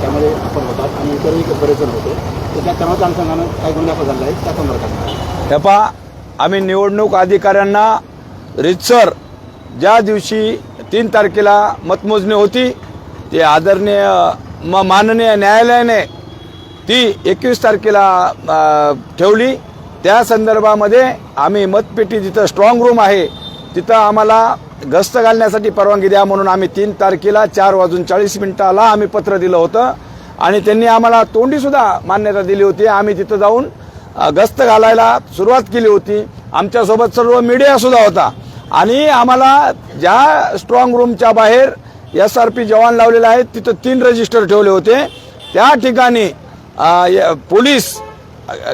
त्यामध्ये आपण होतात आणि इतरही बरेच जण होते. तर त्या कर्मचारी अनुषंगानं काही गुन्हा दाखल झाला आहे त्या संदर्भात हे पहा आम्ही निवडणूक अधिकाऱ्यांना रितसर ज्या दिवशी तीन तारखेला मतमोजणी होती ते आदरणीय म माननीय न्यायालयाने ती एकवीस तारखेला ठेवली. त्या संदर्भामध्ये आम्ही मतपेटी जिथं स्ट्रॉंग रूम आहे तिथं आम्हाला गस्त घालण्यासाठी परवानगी द्या म्हणून आम्ही तीन तारखेला चार वाजून चाळीस मिनिटाला आम्ही पत्र दिलं होतं. आणि त्यांनी आम्हाला तोंडीसुद्धा मान्यता दिली होती. आम्ही तिथं जाऊन गस्त घालायला सुरुवात केली होती. आमच्यासोबत सर्व मीडियासुद्धा होता. आणि आम्हाला ज्या स्ट्रॉंग रूमच्या बाहेर एस आर पी जवान लावलेले आहेत तिथं तीन रजिस्टर ठेवले होते. त्या ठिकाणी य- पोलीस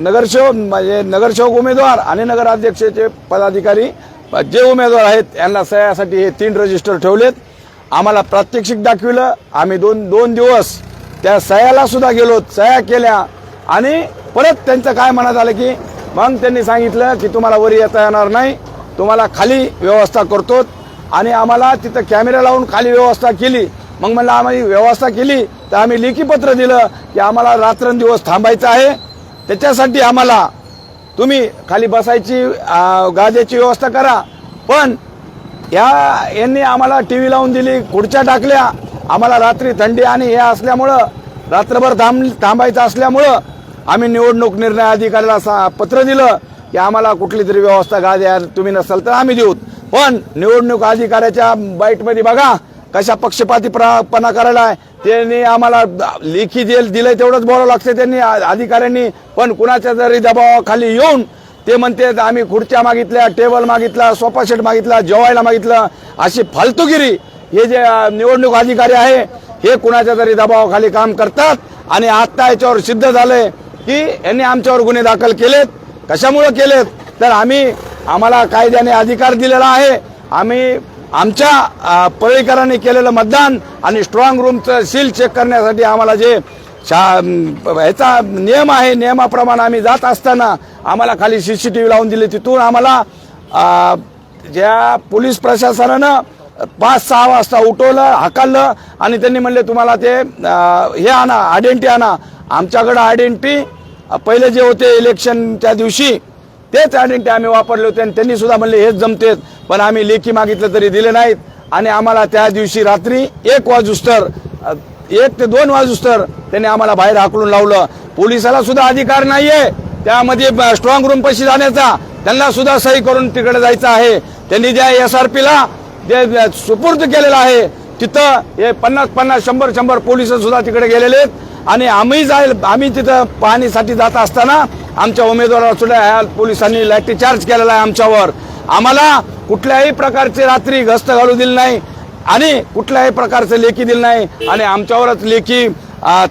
नगरसेवक म्हणजे नगरसेवक उमेदवार आणि नगराध्यक्षाचे पदाधिकारी जे उमेदवार आहेत यांना सह्यासाठी हे तीन रजिस्टर ठेवलेत. आम्हाला प्रात्यक्षिक दाखविलं. आम्ही दोन दोन दिवस त्या सह्याला सुद्धा गेलो. सह्या केल्या. आणि परत त्यांचं काय म्हणत आलं की मग त्यांनी सांगितलं की तुम्हाला वरी येता येणार नाही. तुम्हाला खाली व्यवस्था करतो आणि आम्हाला तिथं कॅमेरा लावून खाली व्यवस्था केली. मग म्हणलं आम्ही व्यवस्था केली. तर आम्ही लेखी पत्र दिलं की आम्हाला रात्रंदिवस थांबायचं आहे. त्याच्यासाठी आम्हाला तुम्ही खाली बसायची गाजेची व्यवस्था करा. पण या यांनी आम्हाला टी व्ही लावून दिली खुर्च्या टाकल्या. आम्हाला रात्री थंडी आणि हे असल्यामुळं रात्रभर थांब थांबायचं असल्यामुळं आम्ही निवडणूक निर्णय अधिकाऱ्याला सा- पत्र दिलं की आम्हाला कुठली तरी व्यवस्था गाद्या तुम्ही नसाल तर आम्ही देऊ. पण निवडणूक अधिकाऱ्याच्या बाईटमध्ये बघा कशा पक्षपाती पक्षपातीपणा करायला आहे त्यांनी आम्हाला लेखी दिल दिलंय तेवढंच बोलावं लागतं त्यांनी अधिकाऱ्यांनी पण कुणाच्या जरी दबावाखाली येऊन ते म्हणते आम्ही खुर्च्या मागितल्या टेबल मागितला सोफा सेट मागितला जेवायला मागितलं अशी फालतूगिरी हे जे निवडणूक अधिकारी आहे हे कुणाच्या तरी दबावाखाली काम करतात आणि आत्ता याच्यावर सिद्ध झालंय की यांनी आमच्यावर गुन्हे दाखल केलेत. कशामुळं केलेत? तर आम्ही आम्हाला कायद्याने अधिकार दिलेला आहे. आम्ही आमच्या अ, केलेलं मतदान आणि स्ट्रॉंग रूमचं सील चेक करण्यासाठी आम्हाला जे शा ह्याचा नियम आहे नियमाप्रमाणे आम्ही जात असताना आम्हाला खाली सी सी टी व्ही लावून दिली. तिथून आम्हाला ज्या पोलीस प्रशासनानं पाच सहा वाजता उठवलं हाकललं आणि त्यांनी म्हणले तुम्हाला ते हे आणा आयडेंटिटी आणा. आमच्याकडं आयडेंटिटी पहिले जे होते इलेक्शनच्या दिवशी तेच आयडेंटिटी आम्ही वापरले होते आणि त्यांनी सुद्धा म्हणले हेच जमतेत. पण आम्ही लेखी मागितलं तरी दिले नाहीत. आणि आम्हाला त्या दिवशी रात्री एक वाजूस्तर एक ते दोन वाजूस्तर त्यांनी आम्हाला बाहेर हाकलून लावलं. पोलिसाला सुद्धा अधिकार नाहीये. त्यामध्ये स्ट्रॉंग रूम पशी जाण्याचा त्यांना सुद्धा सही करून तिकडे जायचं आहे. त्यांनी ज्या एस आर पीला जे सुपूर्द केलेलं आहे तिथं हे पन्नास पन्नास शंभर शंभर पोलीस सुद्धा तिकडे गेलेले आहेत. आणि आम्ही जाईल आम्ही तिथं पाहणीसाठी जात असताना आमच्या उमेदवाराला सुद्धा ह्या पोलिसांनी लाठीचार्ज केलेला आहे आमच्यावर. आम्हाला कुठल्याही प्रकारचे रात्री गस्त घालू दिली नाही आणि कुठल्याही प्रकारचं लेखी दिलं नाही. आणि आमच्यावरच लेखी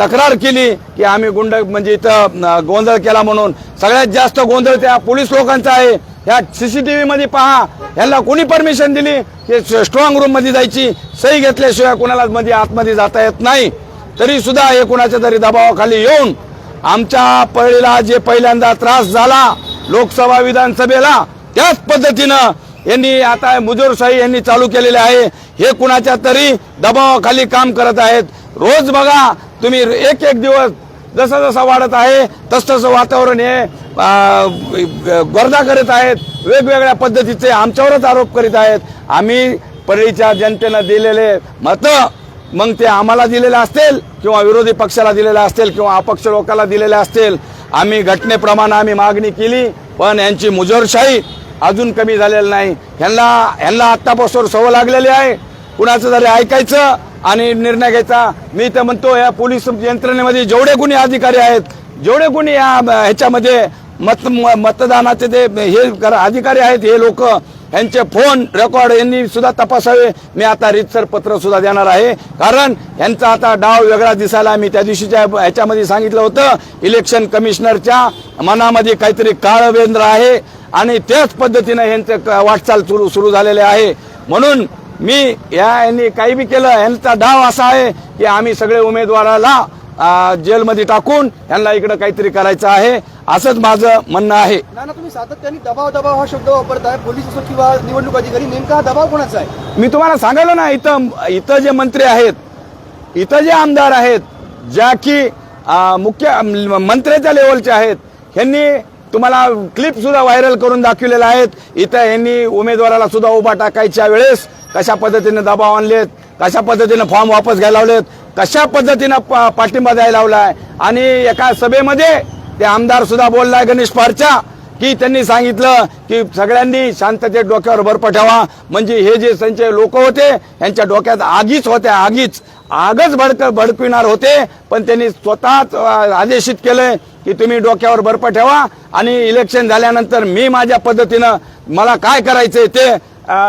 तक्रार केली की आम्ही गुंड म्हणजे इथं गोंधळ केला म्हणून. सगळ्यात जास्त गोंधळ त्या पोलीस लोकांचा आहे. या सीसीटीव्ही मध्ये पहा यांना कोणी परमिशन दिली की स्ट्रॉंग रूममध्ये जायची सही घेतल्याशिवाय कोणाला मध्ये म्हणजे आतमध्ये जाता येत नाही. तरी सुद्धा हे कोणाच्या तरी दबावाखाली येऊन आमच्या पळीला जे पहिल्यांदा त्रास झाला लोकसभा विधानसभेला त्याच पद्धतीनं यांनी आता मुजोरशाही यांनी चालू केलेले आहे. हे कुणाच्या तरी दबावाखाली काम करत आहेत. रोज बघा तुम्ही एक एक दिवस जसं जसं वाढत आहे तसं तसं वातावरण हे गर्दा करत आहेत. वेगवेगळ्या पद्धतीचे आमच्यावरच आरोप करीत आहेत. आम्ही परळीच्या जनतेनं दिलेले मतं मग ते आम्हाला दिलेले असतील किंवा विरोधी पक्षाला दिलेले असतील किंवा अपक्ष लोकांना दिलेले असतील. आम्ही घटनेप्रमाणे आम्ही मागणी केली पण यांची मुजोरशाही अजून कमी झालेलं नाही. ह्यांना ह्यांना आत्तापासून सवय लागलेली आहे. कुणाचं जरी ऐकायचं आणि निर्णय घ्यायचा मी तर म्हणतो या पोलीस यंत्रणेमध्ये जेवढे गुन्हे अधिकारी आहेत जेवढे गुन्हे या ह्याच्यामध्ये मत म- मतदानाचे ते हे कर- अधिकारी आहेत हे लोक यांचे फोन रेकॉर्ड यांनी सुद्धा तपासावे. मी आता रितसर पत्र सुद्धा देणार आहे. कारण यांचा आता डाव वेगळा दिसायला मी त्या दिवशीच्या ह्याच्यामध्ये सांगितलं होतं इलेक्शन कमिशनरच्या मनामध्ये काहीतरी काळवेंद्र आहे. आणि त्याच पद्धतीनं यांचं वाटचाल सुरू सुरू झालेले आहे. म्हणून मी या यांनी काही बी केलं यांचा डाव असा आहे की आम्ही सगळे उमेदवाराला जेलमध्ये टाकून यांना इकडे काहीतरी करायचं आहे. असंच माझं म्हणणं आहे. ना ना तुम्ही सातत्याने दबाव दबाव हा शब्द वापरताय. पोलीस असो किंवा निवडणूक अधिकारी नेमका हा दबाव कोणाचा आहे? मी तुम्हाला सांगायलो ना इथं इथं जे मंत्री आहेत इथं जे आमदार आहेत ज्या की मुख्य मंत्र्याच्या लेवलच्या आहेत ह्यांनी तुम्हाला क्लिप सुद्धा व्हायरल करून दाखवलेल्या आहेत. इथं यांनी उमेदवाराला सुद्धा उभा टाकायच्या वेळेस कशा पद्धतीने दबाव आणलेत कशा पद्धतीनं फॉर्म वापस घ्यायला लावलेत कशा पद्धतीनं पा- पाठिंबा द्यायला लावलाय. आणि एका सभेमध्ये ते आमदार सुद्धा बोललाय गणेश पारच्या की त्यांनी सांगितलं की सगळ्यांनी शांततेत डोक्यावर बर्फ ठेवा. म्हणजे हे जे त्यांचे लोक होते यांच्या डोक्यात आगीच होत्या आगीच. आगच भडक भडकविणार होते पण त्यांनी स्वतःच आदेशित केलंय की तुम्ही डोक्यावर बर्फ ठेवा आणि इलेक्शन झाल्यानंतर मी माझ्या पद्धतीनं मला काय करायचंय ते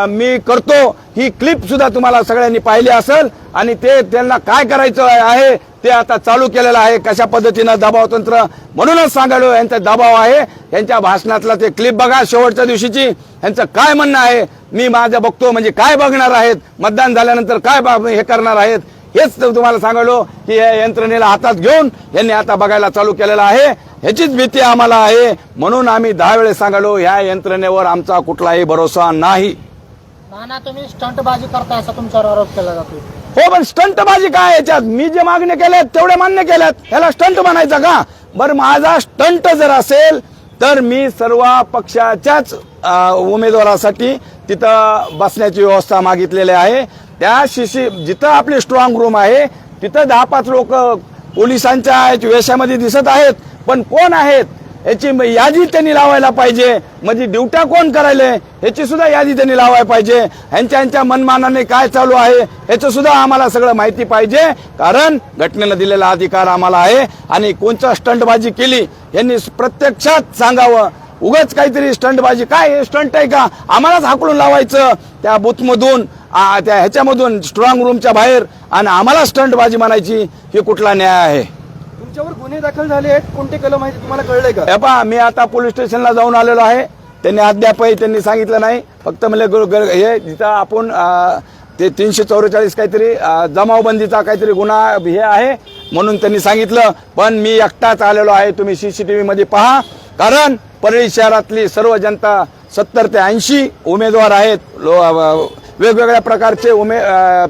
मी करतो. ही क्लिप सुद्धा तुम्हाला सगळ्यांनी पाहिली असेल आणि ते त्यांना काय करायचं आहे ते आता चालू केलेलं आहे. कशा पद्धतीनं दबाव तंत्र म्हणूनच सांगालो यांचा दबाव आहे. यांच्या भाषणातला ते क्लिप बघा शेवटच्या दिवशीची. यांचं काय म्हणणं आहे? मी माझं बघतो म्हणजे काय बघणार आहेत? मतदान झाल्यानंतर काय हे करणार आहेत? हेच तुम्हाला सांगालो की या यंत्रणेला हातात घेऊन यांनी आता बघायला चालू केलेलं आहे. ह्याचीच भीती आम्हाला आहे. म्हणून आम्ही दहा वेळेस सांगालो या यंत्रणेवर आमचा कुठलाही भरोसा नाही. नाना तुम्ही स्टंटबाजी करताय असा तुमच्यावर आरोप केला जातो हो पण स्टंटबाजी काय याच्यात मी जे मागण्या केल्यात तेवढे मान्य केल्यात. ह्याला स्टंट म्हणायचा का? बरं माझा स्टंट जर असेल तर मी सर्व पक्षाच्याच उमेदवारासाठी तिथं बसण्याची व्यवस्था मागितलेली आहे. त्या शिशी जिथं आपली स्ट्रॉंग रूम आहे तिथं दहा पाच लोक पोलिसांच्या वेशामध्ये दिसत आहेत. पण कोण आहेत? याची यादी त्यांनी लावायला पाहिजे. म्हणजे ड्युट्या कोण करायले? ह्याची सुद्धा यादी त्यांनी लावायला पाहिजे. ह्यांच्या ह्यांच्या मनमानाने काय चालू आहे ह्याचं सुद्धा आम्हाला सगळं माहिती पाहिजे. कारण घटनेनं दिलेला अधिकार आम्हाला आहे. आणि कोणचं स्टंटबाजी केली यांनी प्रत्यक्षात सांगावं. उगाच काहीतरी स्टंटबाजी काय हे स्टंट आहे का? आम्हालाच हाकलून लावायचं. त्या बूथमधून त्या ह्याच्यामधून स्ट्रॉंग रूमच्या बाहेर आणि आम्हाला स्टंटबाजी म्हणायची हे कुठला न्याय आहे? तुमच्यावर गुन्हे दाखल झाले आहेत. कोणते कलम आहे तुम्हाला कळलंय का? हे पहा मी आता पोलीस स्टेशनला जाऊन आलेलो आहे. त्यांनी अद्यापही त्यांनी सांगितलं नाही. फक्त म्हणजे हे जिथं आपण ते तीनशे चौवेचाळीस काहीतरी जमावबंदीचा काहीतरी गुन्हा हे आहे म्हणून त्यांनी सांगितलं. पण मी एकटाच आलेलो आहे. तुम्ही सीसीटीव्ही मध्ये पहा. कारण परळी शहरातली सर्व जनता सत्तर ते ऐंशी उमेदवार आहेत. वेगवेगळ्या प्रकारचे उमे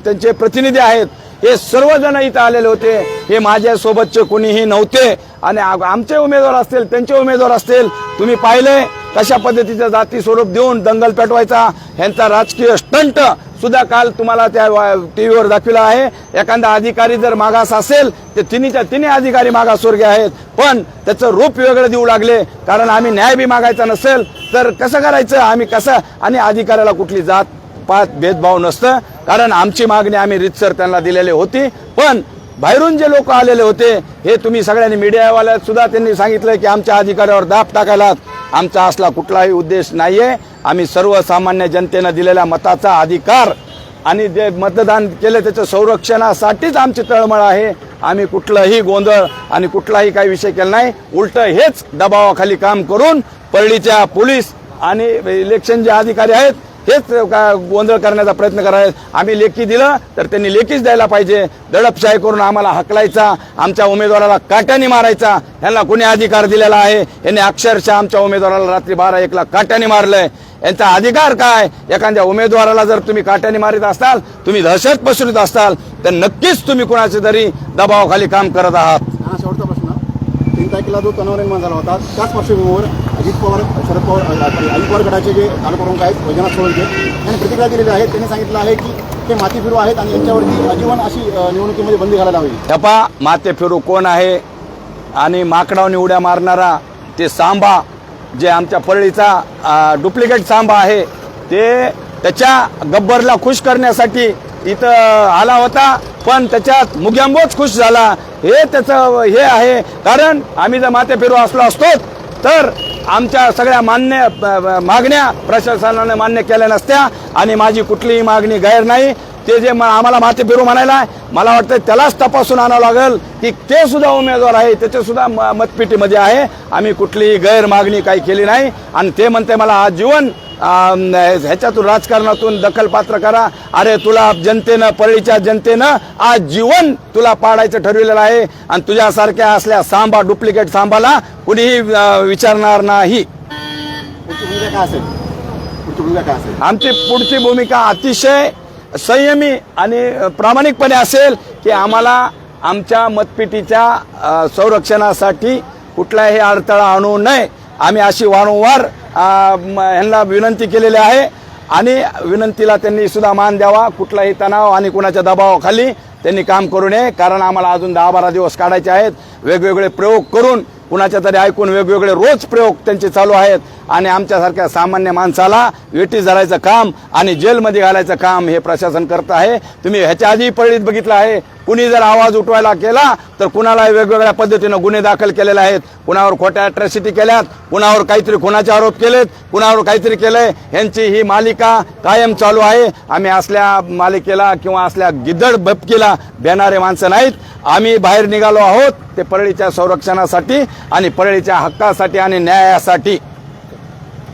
त्यांचे प्रतिनिधी आहेत. हे सर्वजण इथं आलेले होते. हे माझ्यासोबतचे कोणीही नव्हते. आणि आमचे उमेदवार असतील त्यांचे उमेदवार असतील तुम्ही पाहिले कशा पद्धतीचं जाती स्वरूप देऊन दंगल पेटवायचा. ह्यांचा राजकीय स्टंट सुद्धा काल तुम्हाला त्या टीव्हीवर दाखविला आहे. एखादा अधिकारी जर मागास असेल तर तिन्हीच्या तिन्ही अधिकारी मागासवर्गीय आहेत. पण त्याचं रूप वेगळं देऊ लागले. कारण आम्ही न्याय बी मागायचा नसेल तर कसं करायचं? आम्ही कसं? आणि अधिकाऱ्याला कुठली जात पात भेदभाव नसतं. कारण आमची मागणी आम्ही रितसर त्यांना दिलेली होती. पण बाहेरून जे लोक आलेले होते हे तुम्ही सगळ्यांनी मीडियावाल्या सुद्धा त्यांनी सांगितलं की आमच्या अधिकाऱ्यावर दाब टाकायला आमचा असला कुठलाही उद्देश नाहीये. आम्ही सर्वसामान्य जनतेनं दिलेल्या मताचा अधिकार आणि जे मतदान केलं त्याच्या संरक्षणासाठीच आमची तळमळ आहे. आम्ही कुठलंही गोंधळ आणि कुठलाही काही विषय केला नाही. उलट हेच दबावाखाली काम करून परळीच्या पोलीस आणि इलेक्शन जे अधिकारी आहेत हेच का गोंधळ करण्याचा प्रयत्न करायला आम्ही लेखी दिलं तर त्यांनी लेखीच द्यायला पाहिजे. दडपशाही करून आम्हाला हकलायचा आमच्या उमेदवाराला काट्याने मारायचा यांना कुणी अधिकार दिलेला आहे? यांनी अक्षरशः आमच्या उमेदवाराला रात्री बारा एकला काट्याने मारलंय. यांचा अधिकार काय? एखाद्या उमेदवाराला जर तुम्ही काट्याने मारित असाल तुम्ही दहशत पसरत असाल तर नक्कीच तुम्ही कुणाच्या तरी दबावाखाली काम करत आहात. शेवटचा प्रश्न. तीन तारखेला जो तणाव निर्माण झाला होता त्याच पार्श्वभूमीवर अजित पवार शरद पवार अजित पवार गटाचे जे तालुप्रमुख आहेत वैजनाथ सोळंके यांनी प्रतिक्रिया दिलेली आहे. त्यांनी सांगितलं आहे की ते माती फिरू आहेत आणि यांच्यावरती आजीवन अशी निवडणुकीमध्ये बंदी घालायला हवी. टपा माते फिरू कोण आहे? आणि माकडावनी उड्या मारणारा ते सांबा जे आमच्या परळीचा डुप्लिकेट सांबा आहे ते त्याच्या गब्बरला खुश करण्यासाठी इथं आला होता. पण त्याच्यात मुग्यांबोच खुश झाला. हे त्याचं हे आहे. कारण आम्ही जर माते फिरू असलो असतो तर आमच्या सगळ्या मान्य मागण्या प्रशासनाने मान्य केल्या नसत्या आणि माझी कुठलीही मागणी गैर नाही. ते जे म- आम्हाला माते फिरू म्हणायला मला वाटतं त्यालाच तपासून आणावं लागेल की ते सुद्धा उमेदवार आहे त्याचे सुद्धा म- मतपेटीमध्ये आहे. आम्ही कुठलीही गैर मागणी काही केली नाही आणि ते म्हणते मला आजीवन ह्याच्यातून राजकारणातून दखलपात्र करा. अरे तुला जनतेनं परळीच्या जनतेनं आज जीवन तुला पाडायचं ठरविलेलं आहे. आणि तुझ्यासारख्या असल्या सांबा डुप्लिकेट सांबाला कुणीही विचारणार नाही. आमची पुढची भूमिका अतिशय संयमी आणि प्रामाणिकपणे असेल की आम्हाला आमच्या मतपेटीच्या संरक्षणासाठी कुठलाही अडथळा आणू नये. आम्ही अशी वारंवार अ, ह्यांना विनंती केलेली आहे आणि विनंतीला त्यांनी सुद्धा मान द्यावा. कुठलाही तणाव आणि कुणाच्या दबावाखाली त्यांनी काम करू नये कारण आम्हाला अजून दहा बारा दिवस काढायचे आहेत. वेगवेगळे प्रयोग करून कुणाच्या तरी ऐकून वेगवेगळे रोज प्रयोग त्यांचे चालू आहेत. आणि आमच्यासारख्या सामान्य माणसाला वेटी धरायचं काम आणि जेलमध्ये घालायचं काम हे प्रशासन करत आहे. तुम्ही ह्याच्या आधी पळीत बघितलं आहे. कुणी जर आवाज उठवायला केला तर कुणाला वेगवेगळ्या पद्धतीनं गुन्हे दाखल केलेले आहेत. कुणावर खोट्या अट्रॅसिटी केल्यात कुणावर काहीतरी खुनाचे आरोप केलेत कुणावर काहीतरी केलंय यांची ही मालिका कायम चालू आहे. आम्ही असल्या मालिकेला किंवा असल्या गिद्धड भपकीला भेणारे माणसं नाहीत. आम्ही बाहेर निघालो आहोत ते परळीच्या संरक्षणासाठी आणि परळीच्या हक्कासाठी आणि न्यायासाठी.